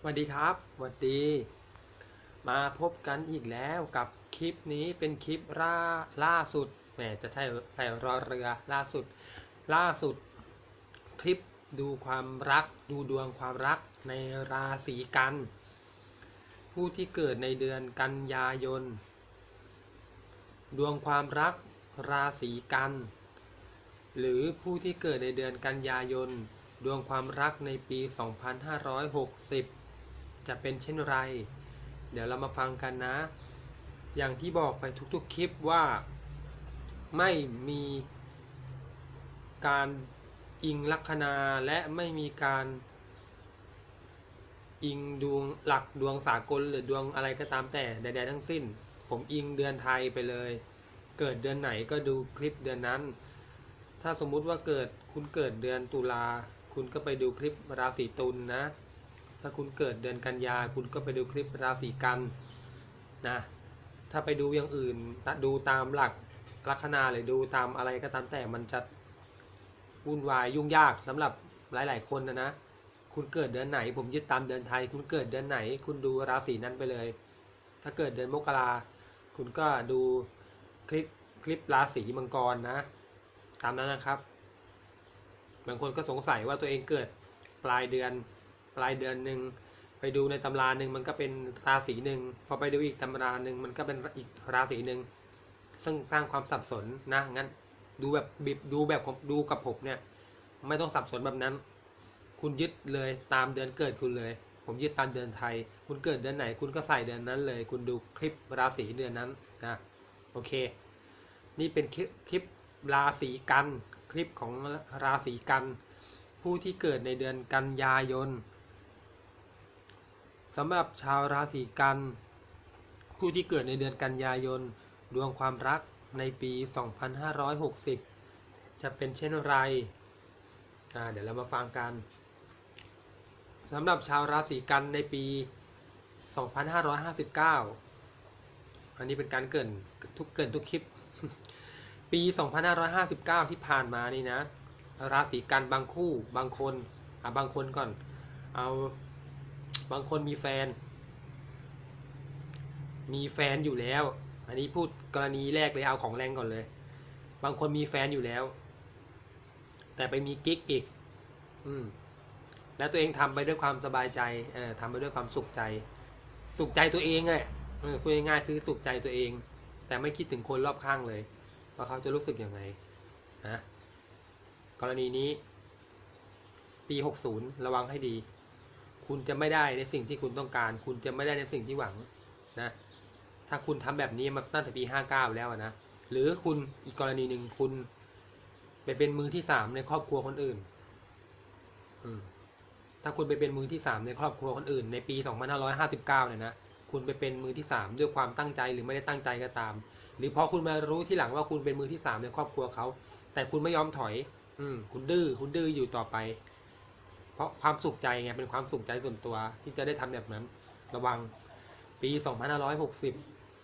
สวัสดีครับสวัสดี มาพบกันอีกแล้วกับคลิปนี้เป็นคลิปล่าล่าสุดแหมจะใช่ใส่รอเรือล่าสุด ล่าสุดคลิปดูความรักดูดวงความรักในราศีกัน ผู้ที่เกิดในเดือนกันยายน ดวงความรักราศีกัน หรือผู้ที่เกิดในเดือนกันยายน ดวงความรักในปี 2560 จะเป็นเช่นไร เดี๋ยวเรามาฟังกันนะ อย่างที่บอกไปทุกๆคลิปว่าไม่มีการอิงลัคนาและไม่มีการอิงดวงหลักดวงสากลหรือดวงอะไรก็ตามแต่ใดๆทั้งสิ้น ผมอิงเดือนไทยไปเลย เกิดเดือนไหนก็ดูคลิปเดือนนั้น ถ้าสมมุติว่าเกิดคุณเกิดเดือนตุลา คุณก็ไปดูคลิปราศีตุลนะ ถ้าคุณเกิดเดือนกันยาคุณก็ไปดูคลิปราศีกันนะ ถ้าไปดูอย่างอื่นดูตามหลักลัคนาหรือดูตามอะไรก็ตามแต่มันจะวุ่นวายยุ่งยากสำหรับหลาย ๆ คนนะนะ คุณเกิดเดือนไหน ผมยึดตามเดือนไทย คุณเกิดเดือนไหน คุณดูราศีนั้นไปเลย ถ้าเกิดเดือนมกราคุณก็ดูคลิปคลิปราศีมังกรนะ ตามนั้นนะครับ บางคนก็สงสัยว่าตัวเองเกิดปลายเดือน ปลายเดือนหนึ่งไปดูในตำราหนึ่งมันก็เป็นราศีหนึ่งพอไปดูอีกตำราหนึ่งมันก็เป็นอีกราศีหนึ่งซึ่งสร้างความสับสนนะงั้นดูแบบบิบดูแบบผมดูกับผมเนี่ยไม่ต้องสับสนแบบนั้น คุณยึดเลยตามเดือนเกิดคุณเลย ผมยึดตามเดือนไทย คุณเกิดเดือนไหนคุณก็ใส่เดือนนั้นเลย คุณดูคลิปราศีเดือนนั้นนะโอเค นี่เป็นคลิปคลิปราศีกัน คลิปของราศีกัน ผู้ที่เกิดในเดือนกันยายน สำหรับชาวราศีกัน ผู้ที่เกิดในเดือนกันยายน ดวงความรักในปี 2560 จะเป็นเช่นไรอ่าเดี๋ยวเรามาฟังกันสำหรับชาวราศีกันในปี 2559 อันนี้เป็นการเกินทุกเกินทุกคลิป ปี 2559 ที่ผ่านมานี่นะ ราศีกันบางคู่บางคน อะบางคนก่อน เอา บางคนมีแฟน มีแฟนอยู่แล้ว อันนี้พูดกรณีแรกเลยเอาของแรงก่อนเลย บางคนมีแฟนอยู่แล้ว แต่ไปมีกิ๊กอีก อืม แล้วตัวเองทำไปด้วยความสบายใจ เออทำไปด้วยความสุขใจ สุขใจตัวเองไงเออพูดง่ายๆคือสุขใจตัวเอง แต่ไม่คิดถึงคนรอบข้างเลยว่าเขาจะรู้สึกยังไงนะกรณีนี้ ปี 60 ระวังให้ดี คุณจะไม่ได้ในสิ่งที่คุณต้องการ คุณจะไม่ได้ในสิ่งที่หวังนะ ถ้าคุณทำแบบนี้มาตั้งแต่ปี 59 แล้วนะ หรือคุณอีกกรณีหนึ่งคุณ ไปเป็นมือที่สามในครอบครัวคนอื่น อืมถ้าคุณไปเป็นมือที่สามในครอบครัวคนอื่น ในปี 2559 เนี่ยนะ คุณไปเป็นมือที่สามด้วยความตั้งใจหรือไม่ได้ตั้งใจก็ตาม หรือพอคุณมารู้ที่หลังว่าคุณเป็นมือที่สามในครอบครัวเขา แต่คุณไม่ยอมถอย อืม คุณดื้อ คุณดื้ออยู่ต่อไป เพราะความสุขใจไงเป็นความสุขใจส่วนตัวที่จะได้ทำแบบนั้น ระวังปี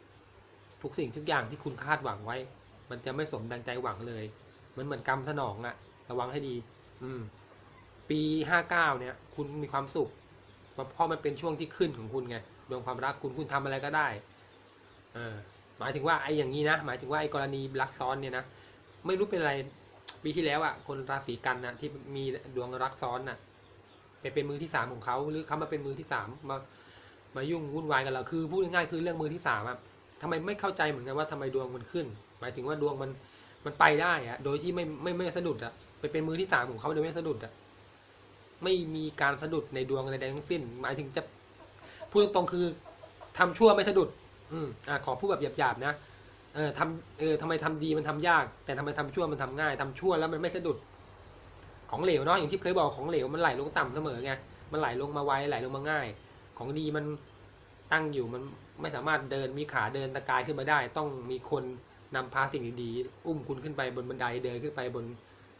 2560 ทุกสิ่งทุกอย่างที่คุณคาดหวังไว้ มันจะไม่สมดังใจหวังเลย มันเหมือนกรรมสนองอะระวังให้ดี อืม ปีห้าเก้าเนี่ย คุณมีความสุขเพราะมันเป็นช่วงที่ขึ้นของคุณไงดวงความรักคุณคุณทำอะไรก็ได้เออหมายถึงว่าไอ้อย่างนี้นะ หมายถึงว่าไอ้กรณีรักซ้อนเนี่ยนะ ไม่รู้เป็นอะไรปีที่แล้วอะ่ะ คนราศีกันนะที่มีดวงรักซ้อนน่ะ ไปเป็นมือที่สามของเขาหรือเขามาเป็นมือที่สามมามายุ่งวุ่นวายกับเราคือพูดง่ายๆคือเรื่องมือที่สามอะทำไมไม่เข้าใจเหมือนกันว่าทำไมดวงมันขึ้น หมายถึงว่าดวงมันมันไปได้อะโดยที่ไม่ไม่ไม่สะดุดอะไปเป็นมือที่สามของเขาโดยไม่สะดุดอะไม่มีการสะดุดในดวงใดๆทั้งสิ้น หมายถึงจะพูดตรงๆคือทำชั่วไม่สะดุด อืมอ่าขอพูดแบบหยาบๆนะเออทำเออทำไมทำดีมันทำยาก แต่ทำไมทำชั่วมันทำง่ายทำชั่วแล้วมันไม่สะดุด ของเหลวเนาะอย่างที่เคยบอกของเหลวมันไหลลงต่ำเสมอไงมันไหลลงมาไวไหลลงมาง่าย ของดีมันตั้งอยู่มันไม่สามารถเดินมีขาเดินตะกายขึ้นมาได้ ต้องมีคนนำพาสิ่งดีๆอุ้มคุณขึ้นไปบนบันไดเดินขึ้นไปบน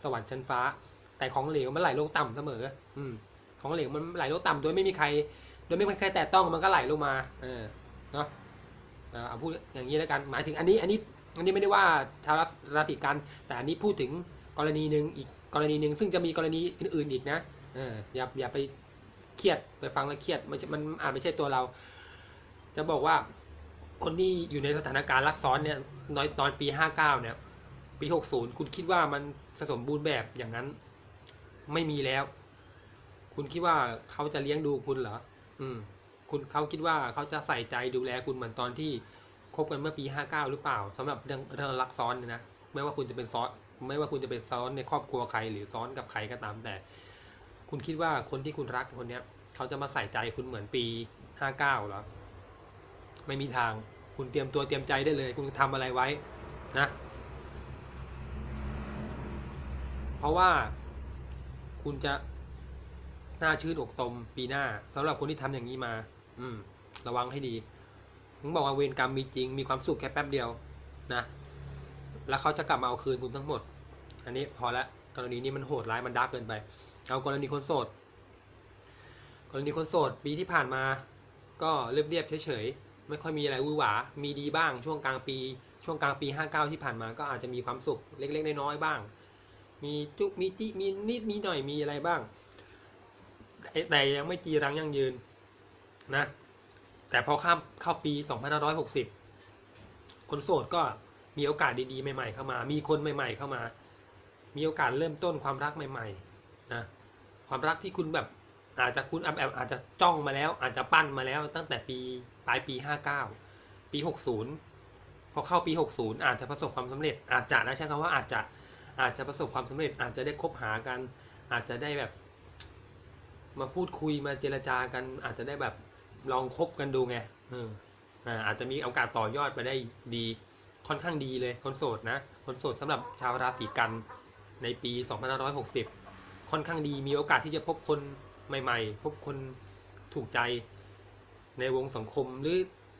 สวรรค์ชั้นฟ้า แต่ของเหลวมันไหลลงต่ำเสมอ อืม ของเหลวมันไหลลงต่ำโดยไม่มีใคร โดยไม่มีใครแตะต้องมันก็ไหลลงมา เออเนาะเออเอาพูดอย่างนี้แล้วกันหมายถึงอันนี้อันนี้อันนี้ไม่ได้ว่าชาวราศีกันแต่อันนี้พูดถึงกรณีหนึ่งอีก กรณีหนึ่งซึ่งจะมีกรณีอื่นๆอีกนะเอออย่าอย่าไปเครียดไปฟังแล้วเครียดมันจะมันอาจไม่ใช่ตัวเรา จะบอกว่าคนที่อยู่ในสถานการณ์รักซ้อนเนี่ยน้อยตอนปีห้าเก้าเนี่ย ปีหกศูนย์คุณคิดว่ามันสมบูรณ์แบบอย่างนั้นไม่มีแล้ว คุณคิดว่าเขาจะเลี้ยงดูคุณเหรออืม คุณเขาคิดว่าเขาจะใส่ใจดูแลคุณเหมือนตอนที่คบกันเมื่อปีห้าเก้าหรือเปล่าสำหรับเรื่องเรื่องรักซ้อนเนี่ยนะไม่ว่าคุณจะเป็นซ้อน ไม่ว่าคุณจะเป็นซ้อนในครอบครัวใครหรือซ้อนกับใครก็ตามแต่ คุณคิดว่าคนที่คุณรักคนเนี้ยเขาจะมาใส่ใจคุณเหมือนปีห้าเก้าหรอ ไม่มีทาง คุณเตรียมตัวเตรียมใจได้เลย คุณทำอะไรไว้นะ เพราะว่าคุณจะหน้าชื่นอกตมปีหน้าสำหรับคนที่ทำอย่างนี้มา อืม ระวังให้ดีผมบอกว่าเวรกรรมมีจริง มีความสุขแค่แป๊บเดียว นะ แล้วเขาจะกลับมาเอาคืนคุณทั้งหมด อันนี้พอละกรณีนี้มันโหดร้ายมันดาร์กเกินไป เอากรณีคนโสด กรณีคนโสดปีที่ผ่านมา ก็เรียบๆเฉยๆ ไม่ค่อยมีอะไรวือหวา มีดีบ้างช่วงกลางปี ช่วงกลางปี 59 ที่ผ่านมา ก็อาจจะมีความสุขเล็กๆน้อยๆบ้าง มีจุมีจิมีนิดมีหน่อยมีอะไรบ้าง แต่แต่ยังไม่จีรังยั่งยืนนะ แต่พอข้ามเข้าปี 2560 คนโสดก็ มีโอกาสดีๆใหม่ ๆ เข้ามา มีคนใหม่ ๆ เข้ามา มีโอกาสเริ่มต้นความรักใหม่ ๆ นะ ความรักที่คุณแบบอาจจะคุณแอบอาจจะจ้องมาแล้ว อาจจะปั้นมาแล้วตั้งแต่ปีปลายปี 59 ปี 60 พอเข้าปี 60 อาจจะประสบความสำเร็จ อาจจะนะใช้คำว่าอาจจะอาจจะประสบความสำเร็จ อาจจะได้คบหากัน อาจจะได้แบบ มาพูดคุยมาเจรจากัน อาจจะได้แบบลองคบกันดูไงอออ่าอาจจะมีโอกาสต่อยอดไปได้ดี ค่อนข้างดีเลยคนโสดนะคนโสดสำหรับชาวราศีกันในปี 2560 ค่อนข้างดีมีโอกาสที่จะพบคนใหม่ๆ พบคนถูกใจในวงสังคมหรือ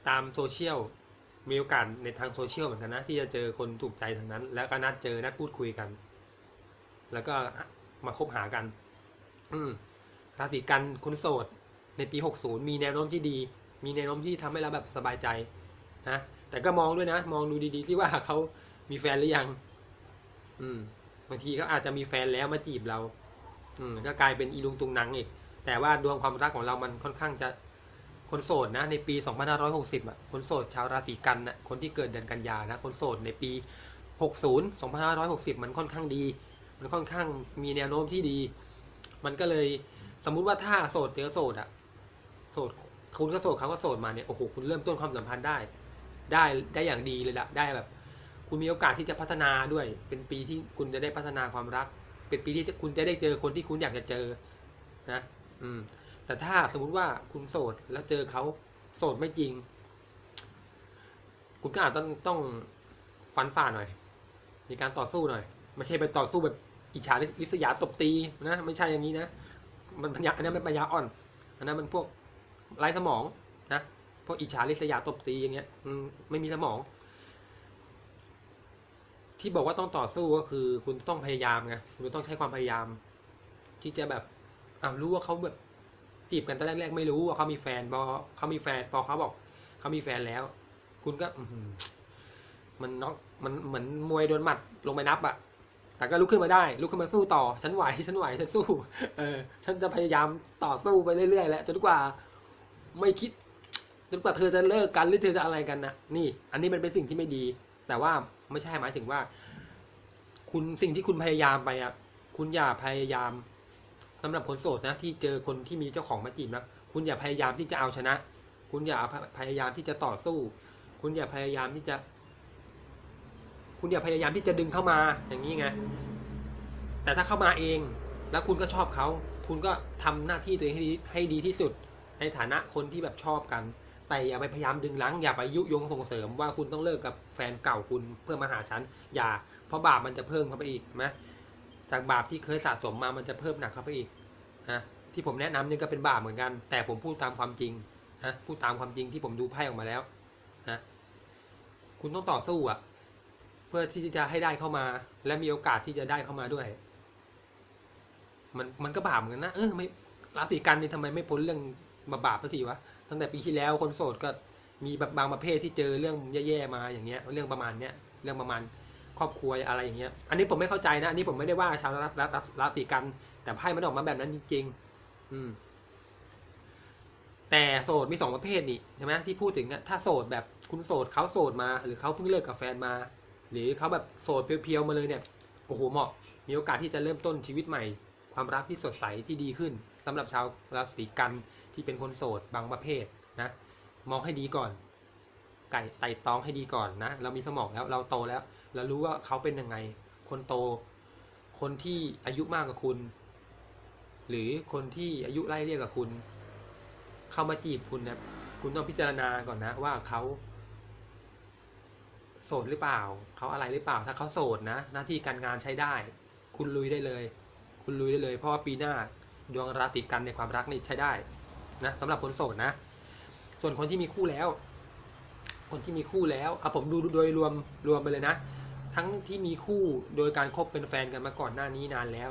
ตามโซเชียลมีโอกาสในทางโซเชียลเหมือนกันนะ ที่จะเจอคนถูกใจทางนั้น แล้วก็นัดเจอนัดพูดคุยกัน แล้วก็มาคบหากัน อืราศีกันคนโสดในปี 60 มีแนวโน้มที่ดี มีแนวโน้มที่ทำให้เราแบบสบายใจนะ แต่ก็มองด้วยนะ มองดูดีๆที่ว่าเขามีแฟนหรือยัง อืมบางทีเขาอาจจะมีแฟนแล้วมาจีบเรา อืมก็กลายเป็นอีลุงตุงนังอีก แต่ว่าดวงความรักของเรามันค่อนข้างจะคนโสดนะ ในปี 2560อะคนโสดชาวราศีกันน่ะคนที่เกิดเดือนกันยานะคนโสดในปี 60 2560 มันค่อนข้างดี มันค่อนข้างมีแนวโน้มที่ดี มันก็เลยสมมุติว่าถ้าโสดเจอโสดอะโสดคุณก็โสดเขาก็โสดมาเนี่ยโอ้โหคุณเริ่มต้นความสัมพันธ์ได้ ได้ได้อย่างดีเลยละได้แบบ คุณมีโอกาสที่จะพัฒนาด้วย เป็นปีที่คุณจะได้พัฒนาความรัก เป็นปีที่คุณจะได้เจอคนที่คุณอยากจะเจอนะ อืม แต่ถ้าสมมุติว่าคุณโสดแล้วเจอเขาโสดไม่จริง คุณก็อาจต้องต้องฟันฝ่าหน่อย มีการต่อสู้หน่อยไม่ใช่ไปต่อสู้แบบอิจฉาริษยาตบตีนะไม่ใช่อย่างนี้นะมันปัญญาอันนั้นมันปัญญาอ่อนอันนั้นมันพวกไร้สมองนะ พวกอิจฉาริษยาตบตีอย่างเงี้ยไม่มีสมอง ที่บอกว่าต้องต่อสู้ก็คือ คุณต้องพยายามไงคุณต้องใช้ความพยายาม ที่จะแบบอ้าวรู้ว่าเขาแบบจีบกันตอนแรกๆไม่รู้ว่าเขามีแฟนพอเขามีแฟนพอเขาบอกเขามีแฟนแล้ว คุณก็มันน็อกมันเหมือนมวยโดนหมัดลงไปนับอะแต่ก็ลุกขึ้นมาได้ ลุกขึ้นมาสู้ต่อ ฉันไหว ฉันไหว ฉันสู้ เออ ฉันจะพยายามต่อสู้ไปเรื่อยๆแหละจนกว่า ไม่คิด นกว่าเธอจะเลิกกันหรือเธอจะอะไรกันนะนี่ อันนี้มันเป็นสิ่งที่ไม่ดี แต่ว่าไม่ใช่หมายถึงว่า คุณสิ่งที่คุณพยายามไปอะคุณอย่าพยายามสำหรับคนโสดนะที่เจอคนที่มีเจ้าของมาจีบนะคุณอย่าพยายามที่จะเอาชนะ คุณอย่าพยายามที่จะต่อสู้ คุณอย่าพยายามที่จะ คุณอย่าพยายามที่จะดึงเข้ามาอย่างนี้ไงแต่ถ้าเข้ามาเอง แล้วคุณก็ชอบเขา คุณก็ทำหน้าที่ตัวเองให้ดีให้ดีที่สุด ในฐานะคนที่แบบชอบกัน แต่อย่าไปพยายามดึงลังอย่าไปยุยงส่งเสริมว่าคุณต้องเลิกกับแฟนเก่าคุณเพื่อมาหาฉันอย่า เพราะบาปมันจะเพิ่มเข้าไปอีกไหมจากบาปที่เคยสะสมมามันจะเพิ่มหนักเข้าไปอีกนะที่ผมแนะนำนี่ก็เป็นบาปเหมือนกัน แต่ผมพูดตามความจริงนะพูดตามความจริงที่ผมดูไพ่ออกมาแล้วนะคุณต้องต่อสู้อะ เพื่อที่จะให้ได้เข้ามา และมีโอกาสที่จะได้เข้ามาด้วย มันมันก็บาปเหมือนกันนะเออไม่ราศีกันนี่ทำไมไม่พ้นเรื่องบาบาปสักทีวะ ตั้งแต่ปีที่แล้วคนโสดก็มีแบบบางประเภทที่เจอเรื่องแย่ๆมาอย่างเงี้ยเรื่องประมาณเนี้ยเรื่องประมาณครอบครัวอะไรอย่างเงี้ย อันนี้ผมไม่เข้าใจนะอันนี้ผมไม่ได้ว่าชาวราราราศีกัน แต่ไพ่มันออกมาแบบนั้นจริง ๆ อืม แต่โสดมีสองประเภทนี่ใช่ไหมที่พูดถึงอะถ้าโสดแบบคุณโสดเขาโสดมา หรือเขาเพิ่งเลิกกับแฟนมา หรือเขาแบบโสดเพียวๆมาเลยเนี่ยโอ้โหเหมาะ มีโอกาสที่จะเริ่มต้นชีวิตใหม่ ความรักที่สดใสที่ดีขึ้นสำหรับชาวราศีกัน ที่เป็นคนโสดบางประเภทนะมองให้ดีก่อน ไก่ไต่ตองให้ดีก่อนนะ เรามีสมองแล้วเราโตแล้ว เรารู้ว่าเขาเป็นยังไง คนโต คนที่อายุมากกว่าคุณ หรือคนที่อายุไล่เรียกกับคุณ เข้ามาจีบคุณนะคุณต้องพิจารณาก่อนนะ ว่าเขาโสดหรือเปล่า เขาอะไรหรือเปล่า ถ้าเขาโสดนะ หน้าที่การงานใช้ได้ คุณลุยได้เลย คุณลุยได้เลย เพราะว่าปีหน้าดวงราศีกันในความรักนี่ใช้ได้ นะสำหรับคนโสดนะ ส่วนคนที่มีคู่แล้ว คนที่มีคู่แล้วเอาผมดูโดยรวมรวมไปเลยนะ ทั้งที่มีคู่โดยการคบเป็นแฟนกันมาก่อนหน้านี้นานแล้ว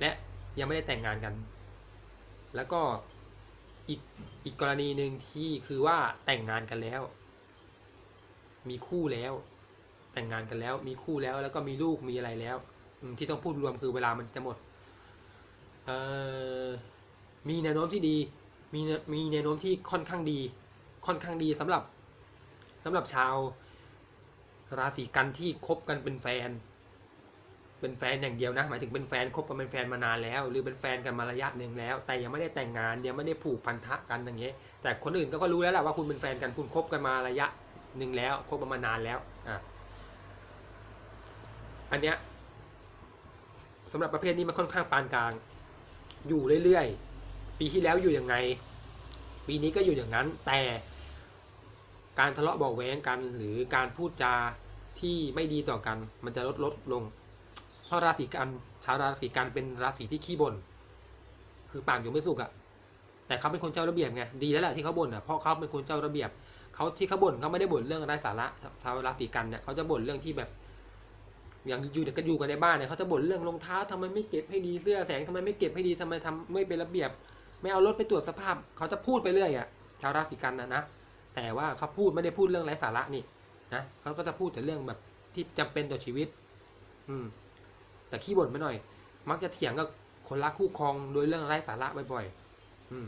และยังไม่ได้แต่งงานกัน แล้วก็อีกอีกกรณีหนึ่งที่คือว่าแต่งงานกันแล้ว มีคู่แล้ว แต่งงานกันแล้ว มีคู่แล้ว แล้วก็มีลูกมีอะไรแล้วที่ต้องพูดรวมคือเวลามันจะหมดเออมีแนวโน้มที่ดี มีมีแนวโน้มที่ค่อนข้างดี ค่อนข้างดีสำหรับสำหรับชาว ราศีกันที่คบกันเป็นแฟน เป็นแฟนอย่างเดียวนะ หมายถึงเป็นแฟนคบกันเป็นแฟนมานานแล้ว หรือเป็นแฟนกันมาระยะหนึ่งแล้ว แต่ยังไม่ได้แต่งงานยังไม่ได้ผูกพันธะกันอย่างเงี้ยแต่คนอื่นก็ก็รู้แล้วแหละว่าคุณเป็นแฟนกันคุณคบกันมาระยะหนึ่งแล้วคบกันมานานแล้วอะอันเนี้ยสำหรับประเภทนี้มันค่อนข้างปานกลาง อยู่เรื่อยๆ ปีที่แล้วอยู่ยังไง ปีนี้ก็อยู่อย่างนั้น แต่การทะเลาะเบาะแว้งกัน หรือการพูดจาที่ไม่ดีต่อกัน มันจะลดลดลง เพราะราศีกันชาวราศีกันเป็นราศีที่ขี้บ่นคือปากอยู่ไม่สุขอะแต่เขาเป็นคนเจ้าระเบียบไงดีแล้วแหละที่เขาบ่นอะเพราะเขาเป็นคนเจ้าระเบียบเขาที่เขาบ่นเขาไม่ได้บ่นเรื่องไร้สาระชาวราศีกันเนี่ยเขาจะบ่นเรื่องที่แบบ อย่างอยู่แต่ก็อยู่กันในบ้านเนี่ยเขาจะบ่นเรื่องรองเท้าทำไมไม่เก็บให้ดีเสื้อแสงทำไมไม่เก็บให้ดีทำไมทำไม่เป็นระเบียบ ไม่เอารถไปตรวจสภาพ เขาจะพูดไปเรื่อยอะชาวราศีกันนะนะ แต่ว่าเขาพูดไม่ได้พูดเรื่องไร้สาระนี่นะเขาก็จะพูดแต่เรื่องแบบที่จำเป็นต่อชีวิต อืม แต่ขี้บ่นไปหน่อย มักจะเถียงกับคนรักคู่ครองโดยเรื่องไร้สาระบ่อยๆอืม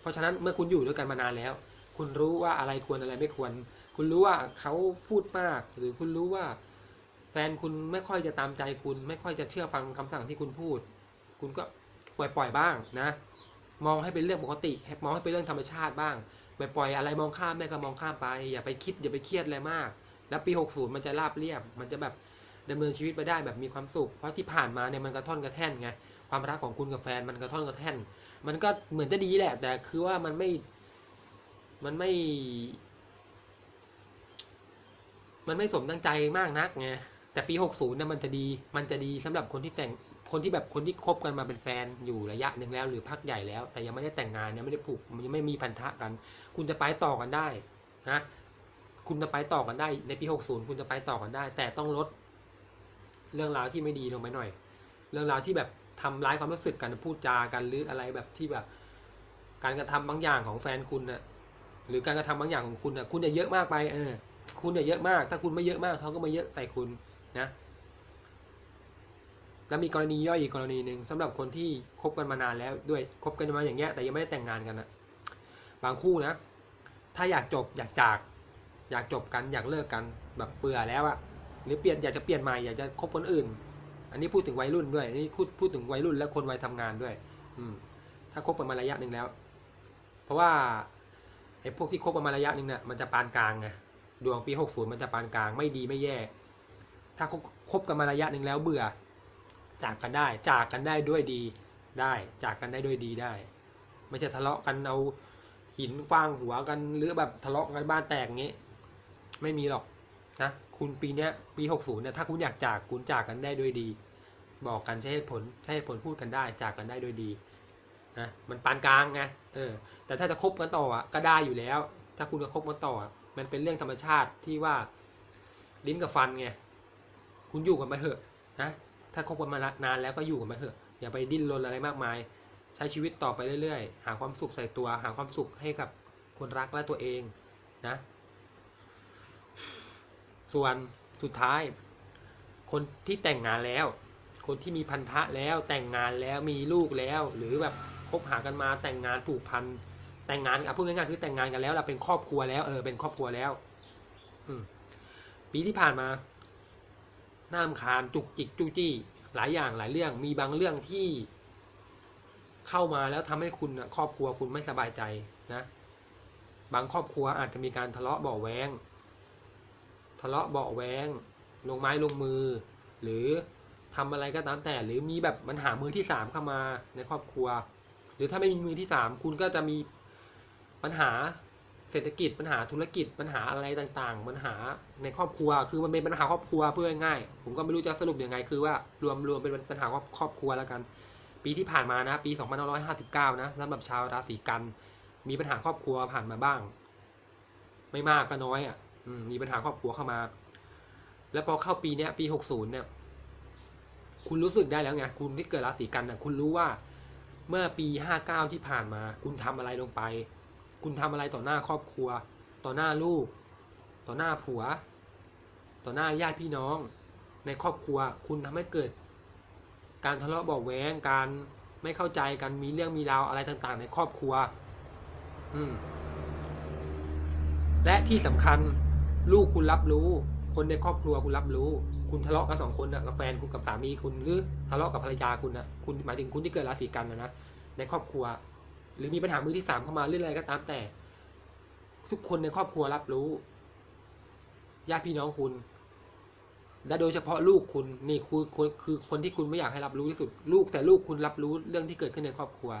เพราะฉะนั้นเมื่อคุณอยู่ด้วยกันมานานแล้ว คุณรู้ว่าอะไรควรอะไรไม่ควร คุณรู้ว่าเขาพูดมาก หรือคุณรู้ว่าแฟนคุณไม่ค่อยจะตามใจคุณ ไม่ค่อยจะเชื่อฟังคำสั่งที่คุณพูด คุณก็ ปล่อยปล่อยบ้างนะ มองให้เป็นเรื่องปกติ มองให้เป็นเรื่องธรรมชาติบ้าง ปล่อยๆอยอะไรมองข้ามได้ก็มองข้ามไป อย่าไปคิดอย่าไปเครียดอะไรมาก แล้วปี 60 มันจะราบเรียบ มันจะแบบดำเนินชีวิตไปได้แบบมีความสุข เพราะที่ผ่านมาเนี่ยมันกระท่อนกระแท่นไง ความรักของคุณกับแฟนมันกระท่อนกระแท่น มันก็เหมือนจะดีแหละ แต่คือว่ามันไม่ มันไม่ มันไม่สมตั้งใจมากนักไง แต่ปี 60เนี่ยมันจะดี มันจะดีสำหรับคนที่แต่ง คนที่แบบคนที่คบกันมาเป็นแฟนอยู่ระยะหนึ่งแล้ว หรือพักใหญ่แล้ว แต่ยังไม่ได้แต่งงานยังไม่ได้ผูกยังไม่มีพันธะกัน คุณจะไปต่อกันได้นะคุณจะไปต่อกันได้ในปี 60 คุณจะไปต่อกันได้ แต่ต้องลดเรื่องราวที่ไม่ดีลงไปหน่อย เรื่องราวที่แบบทำร้ายความรู้สึกกันพูดจากันหรืออะไรแบบที่แบบ การกระทำบางอย่างของแฟนคุณน่ะหรือการกระทำบางอย่างของคุณน่ะคุณอย่าเยอะมากไปเออคุณอย่าเยอะมาก ถ้าคุณไม่เยอะมากเขาก็ไม่เยอะใส่คุณนะ แล้วมีกรณีย่อยอีกกรณีหนึ่งสำหรับคนที่คบกันมานานแล้วด้วยคบกันมาอย่างเงี้ยแต่ยังไม่ได้แต่งงานกันนะบางคู่นะ ถ้าอยากจบอยากจาก อยากจบกันอยากเลิกกันแบบเบื่อแล้วอะหรือเปลี่ยนอยากจะเปลี่ยนใหม่อยากจะคบคนอื่น อันนี้พูดถึงวัยรุ่นด้วยอันนี้พูดพูดถึงวัยรุ่นและคนวัยทำงานด้วย อืม ถ้าคบกันมาระยะหนึ่งแล้ว เพราะว่าไอ้พวกที่คบกันมาระยะหนึ่งเนี่ยมันจะปานกลางไงดวงปีหกศูนย์มันจะปานกลางไม่ดีไม่แย่ ถ้าคบคบกันมาระยะหนึ่งแล้วเบื่อ จากกันได้ จากกันได้ด้วยดีได้ จากกันได้ด้วยดีได้ ไม่ใช่ทะเลาะกันเอาหินฟางหัวกันหรือแบบทะเลาะกันบ้านแตกงงี้ ไม่มีหรอกนะคุณปีเนี้ยปีหกศูนย์เนี่ยถ้าคุณอยากจากคุณจากกันได้ด้วยดี บอกกันใช้เหตุผลใช้เหตุผลพูดกันได้ จากกันได้ด้วยดีนะมันปานกลางไงเออ แต่ถ้าจะคบกันต่ออะก็ได้อยู่แล้ว ถ้าคุณจะคบกันต่ออะมันเป็นเรื่องธรรมชาติที่ว่า ลิ้นกับฟันไงคุณอยู่กันไปเถอะนะ ถ้าคบกันมานานแล้วก็อยู่กันไปเถอะอย่าไปดิ้นรนอะไรมากมาย ใช้ชีวิตต่อไปเรื่อยๆ หาความสุขใส่ตัว หาความสุขให้กับคนรักและตัวเองนะ ส่วนสุดท้าย คนที่แต่งงานแล้ว คนที่มีพันธะแล้วแต่งงานแล้วมีลูกแล้ว หรือแบบคบหากันมาแต่งงานผูกพันแต่งงานอะพูดง่ายๆคือแต่งงานกันแล้วเราเป็นครอบครัวแล้วเออเป็นครอบครัวแล้ว อืปีที่ผ่านมา น่ารำคาญจุกจิกจู้จี้ หลายอย่างหลายเรื่อง มีบางเรื่องที่เข้ามาแล้วทำให้คุณครอบครัวคุณไม่สบายใจนะ บางครอบครัวอาจจะมีการทะเลาะเบาแวงทะเลาะเบาแวงลงไม้ลงมือ หรือทำอะไรก็ตามแต่ หรือมีแบบมันหามือที่สามเข้ามาในครอบครัว หรือถ้าไม่มีมือที่สามคุณก็จะมีปัญหา เศรษฐกิจปัญหาธุรกิจปัญหาอะไรต่างๆปัญหาในครอบครัว คือมันเป็นปัญหาครอบครัวเพื่อง่าย ผมก็ไม่รู้จะสรุปยังไงคือว่ารวมรวมเป็นปัญหาครอบครัวแล้วกัน ปีที่ผ่านมานะ ปี 2559 นะสำหรับชาวราศีกัน มีปัญหาครอบครัวผ่านมาบ้าง ไม่มากก็น้อยอะมีปัญหาครอบครัวเข้ามา แล้วพอเข้าปีเนี้ยปี 60 เนี่ย คุณรู้สึกได้แล้วไงคุณที่เกิดราศีกันน่ะคุณรู้ว่าเมื่อปี 59 ที่ผ่านมา คุณทำอะไรลงไป คุณทำอะไรต่อหน้าครอบครัว ต่อหน้าลูก ต่อหน้าผัว ต่อหน้าญาติพี่น้อง ในครอบครัว คุณทำให้เกิด การทะเลาะเบาะแว้งการไม่เข้าใจกันมีเรื่องมีราวอะไรต่างๆ ในครอบครัว อืมและที่สำคัญลูกคุณรับรู้ คนในครอบครัวคุณรับรู้ คุณทะเลาะกันสองคนนะกับแฟนคุณกับสามีคุณหรือทะเลาะกับภรรยาคุณนะคุณหมายถึงคุณที่เกิดราศีกันนะนะในครอบครัว หรือมีปัญหามือที่สามเข้ามาเรื่องอะไรก็ตามแต่ ทุกคนในครอบครัวรับรู้ญาติพี่น้องคุณและโดยเฉพาะลูกคุณนี่คือคือคือคนที่คุณไม่อยากให้รับรู้ที่สุด ลูกแต่ลูกคุณรับรู้เรื่องที่เกิดขึ้นในครอบครัว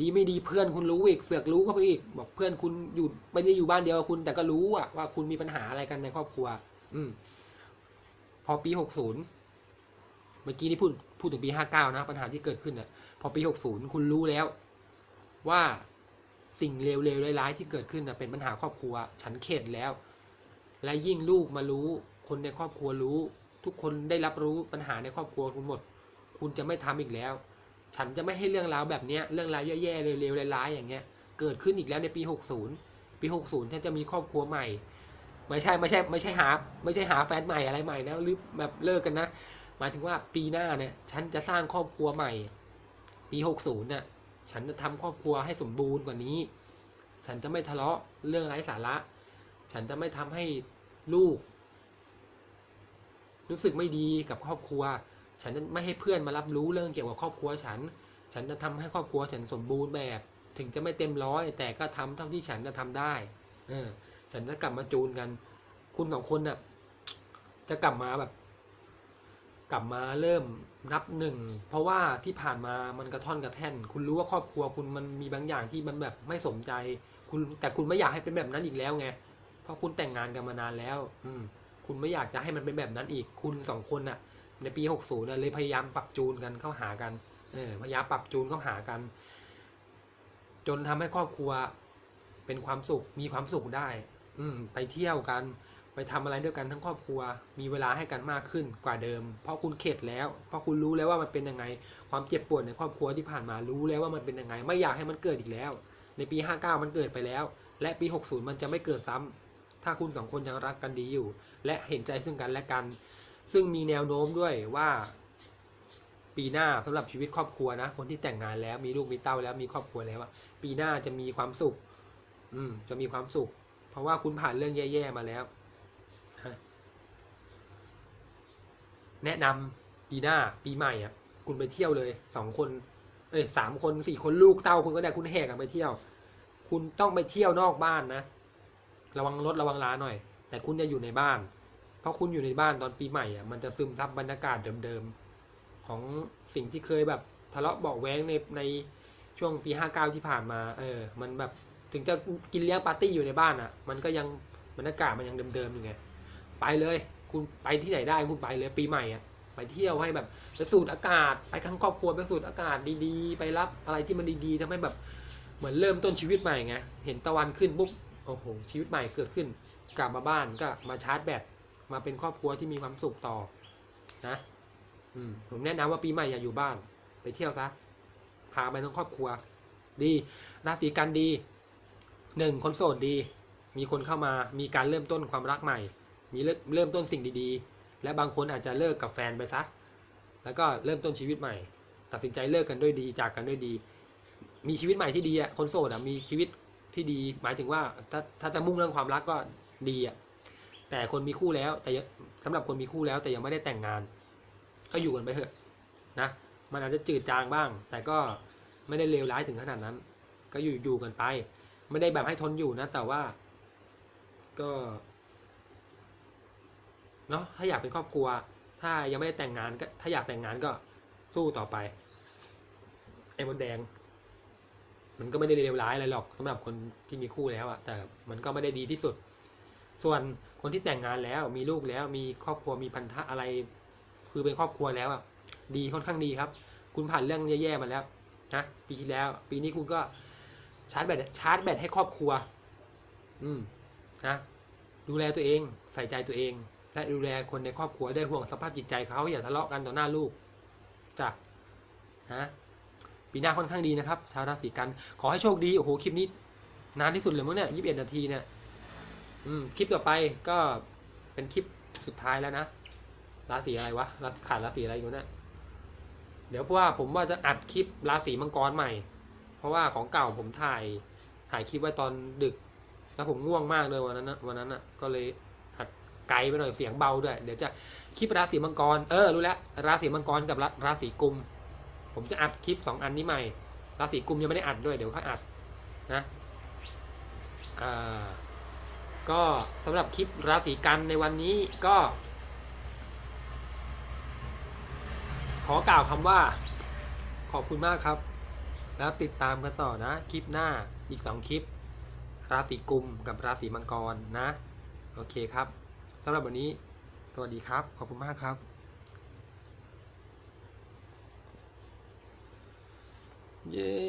ดีไม่ดีเพื่อนคุณรู้อีกเสือกรู้เข้าไปอีก บอกเพื่อนคุณอยู่ไม่ได้อยู่บ้านเดียวคุณ แต่ก็รู้อะว่าคุณมีปัญหาอะไรกันในครอบครัว อืม พอปีหกศูนย์เมื่อกี้นี่พูดพูดถึงปีห้าเก้านะปัญหาที่เกิดขึ้นเนี่ยพอปีหกศูนย์คุณรู้แล้ว ว่าสิ่งเลวๆร้ายๆที่เกิดขึ้นนะเป็นปัญหาครอบครัว ฉันเข็ดแล้ว และยิ่งลูกมารู้ คนในครอบครัวรู้ ทุกคนได้รับรู้ปัญหาในครอบครัวคุณหมด คุณจะไม่ทำอีกแล้ว ฉันจะไม่ให้เรื่องราวแบบนี้เรื่องราวแย่ๆเร็วๆร้ายๆอย่างเงี้ยเกิดขึ้นอีกแล้วในปี 60 ปี 60ฉันจะมีครอบครัวใหม่ ไม่ใช่ไม่ใช่ไม่ใช่หา ไม่ใช่หาแฟนใหม่อะไรใหม่นะหรือแบบเลิกกันนะหมายถึงว่าปีหน้าเนี่ยฉันจะสร้างครอบครัวใหม่ ปี 60น่ะ ฉันจะทำครอบครัวให้สมบูรณ์กว่านี้ ฉันจะไม่ทะเลาะเรื่องไร้สาระ ฉันจะไม่ทำให้ลูก รู้สึกไม่ดีกับครอบครัว ฉันจะไม่ให้เพื่อนมารับรู้เรื่องเกี่ยวกับครอบครัวฉัน ฉันจะทำให้ครอบครัวฉันสมบูรณ์แบบ ถึงจะไม่เต็มร้อย แต่ก็ทำเท่าที่ฉันจะทำได้ เออ ฉันจะกลับมาจูนกัน คุณสองคนน่ะ จะกลับมาแบบ กลับมาเริ่มนับหนึ่งเพราะว่าที่ผ่านมามันกระท่อนกระแท่น คุณรู้ว่าครอบครัวคุณมันมีบางอย่างที่มันแบบไม่สมใจ คุณแต่คุณไม่อยากให้เป็นแบบนั้นอีกแล้วไงเพราะคุณแต่งงานกันมานานแล้ว อืม คุณไม่อยากจะให้มันเป็นแบบนั้นอีก คุณสองคนน่ะ ในปี60เนี่ยเลยพยายามปรับจูนกันเข้าหากันเออพยายามปรับจูนเข้าหากัน จนทำให้ครอบครัวเป็นความสุขมีความสุขได้ อืม ไปเที่ยวกัน ไปทำอะไรด้วยกันทั้งครอบครัว มีเวลาให้กันมากขึ้นกว่าเดิม เพราะคุณเข็ดแล้ว เพราะคุณรู้แล้วว่ามันเป็นยังไง ความเจ็บปวดในครอบครัวที่ผ่านมารู้แล้วว่ามันเป็นยังไง ไม่อยากให้มันเกิดอีกแล้ว ในปี 59 มันเกิดไปแล้ว และปี 60 มันจะไม่เกิดซ้ำถ้าคุณสองคนยังรักกันดีอยู่ และเห็นใจซึ่งกันและกัน ซึ่งมีแนวโน้มด้วยว่า ปีหน้าสำหรับชีวิตครอบครัวนะ คนที่แต่งงานแล้วมีลูกมีเต้าแล้วมีครอบครัวแล้วอะปีหน้าจะมีความสุข อืมจะมีความสุข เพราะว่าคุณผ่านเรื่องแย่ๆมาแล้วฮะ แนะนำปีหน้าปีใหม่อะคุณไปเที่ยวเลยสองคน เอ้ยสามคนสี่คนลูกเต้าคุณก็ได้คุณแหกกันไปเที่ยว คุณต้องไปเที่ยวนอกบ้านนะ ระวังรถระวังลาหน่อย แต่คุณจะอยู่ในบ้าน เพราะคุณอยู่ในบ้านตอนปีใหม่อะมันจะซึมซับบรรยากาศเดิมๆของสิ่งที่เคยแบบทะเลาะเบาะแว้งในในช่วงปีห้าเก้าที่ผ่านมา เออ มันแบบถึงจะกินเลี้ยงปาร์ตี้อยู่ในบ้านอะ มันก็ยังบรรยากาศมันยังเดิมๆอยู่ไง ไปเลย คุณไปที่ไหนได้คุณไปเลยปีใหม่อะไปเที่ยวให้แบบไปสูดอากาศ ไปทั้งครอบครัวไปสูดอากาศดีๆ ไปรับอะไรที่มันดีๆทำให้แบบเหมือนเริ่มต้นชีวิตใหม่ไงเห็นตะวันขึ้นปุ๊บโอ้โหชีวิตใหม่เกิดขึ้น กลับมาบ้านก็มาชาร์จแบตมาเป็นครอบครัวที่มีความสุขต่อนะอืมผมแนะนำว่าปีใหม่อย่าอยู่บ้าน ไปเที่ยวซะพาไปทั้งครอบครัว ดีราศีกันดีหนึ่งคนโสดดี มีคนเข้ามามีการเริ่มต้นความรักใหม่ มีเริ่มเริ่มต้นสิ่งดีๆ และบางคนอาจจะเลิกกับแฟนไปซะ แล้วก็เริ่มต้นชีวิตใหม่ ตัดสินใจเลิกกันด้วยดีจากกันด้วยดี มีชีวิตใหม่ที่ดีอะคนโสดอะมีชีวิตที่ดี หมายถึงว่าถ้าถ้าจะมุ่งเรื่องความรักก็ดีอะแต่คนมีคู่แล้วแต่ยังสำหรับคนมีคู่แล้วแต่ยังไม่ได้แต่งงาน ก็อยู่กันไปเถอะนะมันอาจจะจืดจางบ้าง แต่ก็ไม่ได้เลวร้ายถึงขนาดนั้น ก็อยู่อยู่กันไป ไม่ได้แบบให้ทนอยู่นะ แต่ว่า ก็ เนาะถ้าอยากเป็นครอบครัว ถ้ายังไม่ได้แต่งงานก็ถ้าอยากแต่งงานก็สู้ต่อไปไอ้มดแดง มันก็ไม่ได้เลวร้ายอะไรหรอกสำหรับคนที่มีคู่แล้วอะแต่มันก็ไม่ได้ดีที่สุด ส่วนคนที่แต่งงานแล้วมีลูกแล้วมีครอบครัวมีพันธะอะไร คือเป็นครอบครัวแล้วอะดีค่อนข้างดีครับ คุณผ่านเรื่องแย่ๆมาแล้วนะปีที่แล้ว ปีนี้คุณก็ชาร์จแบตชาร์จแบตให้ครอบครัว อืมนะดูแลตัวเอง ใส่ใจตัวเอง และดูแลคนในครอบครัวได้วยห่วงสภาพจิตใจเขาอย่าทะเลาะกันต่อหน้าลูกจ้ะนะปีหน้าค่อนข้างดีนะครับ ชาวราศีกัน ขอให้โชคดี โอ้โห คลิปนี้ นานที่สุดเลยมั้งเนี่ยยี่สิบเอ็ดนาทีเนี่ย อืม คลิปต่อไปก็เป็นคลิปสุดท้ายแล้วนะ ราศีอะไรวะราขาดราศีอะไรอยู่เนี่ยเดี๋ยวเพราะว่าผมว่าจะอัดคลิปราศีมังกรใหม่ เพราะว่าของเก่าผมถ่าย ถ่ายคลิปไว้ตอนดึก แล้วผมง่วงมากเลยวันนั้นวันนั้นอะ ก็เลย ไกลไปหน่อยเสียงเบาด้วย เดี๋ยวจะคลิปราศีมังกร เออรู้แล้วราศีมังกรกับราศีกุม ผมจะอัดคลิปสองอันนี้ใหม่ ราศีกุมยังไม่ได้อัดด้วยเดี๋ยวค่อยอัดนะก็สำหรับคลิปราศีกันในวันนี้ก็ ขอกล่าวคำว่า ขอบคุณมากครับ แล้วติดตามกันต่อนะ คลิปหน้าอีกสองคลิป ราศีกุมกับราศีมังกรนะ โอเคครับ สำหรับวันนี้ สวัสดีครับ ขอบคุณมากครับเย้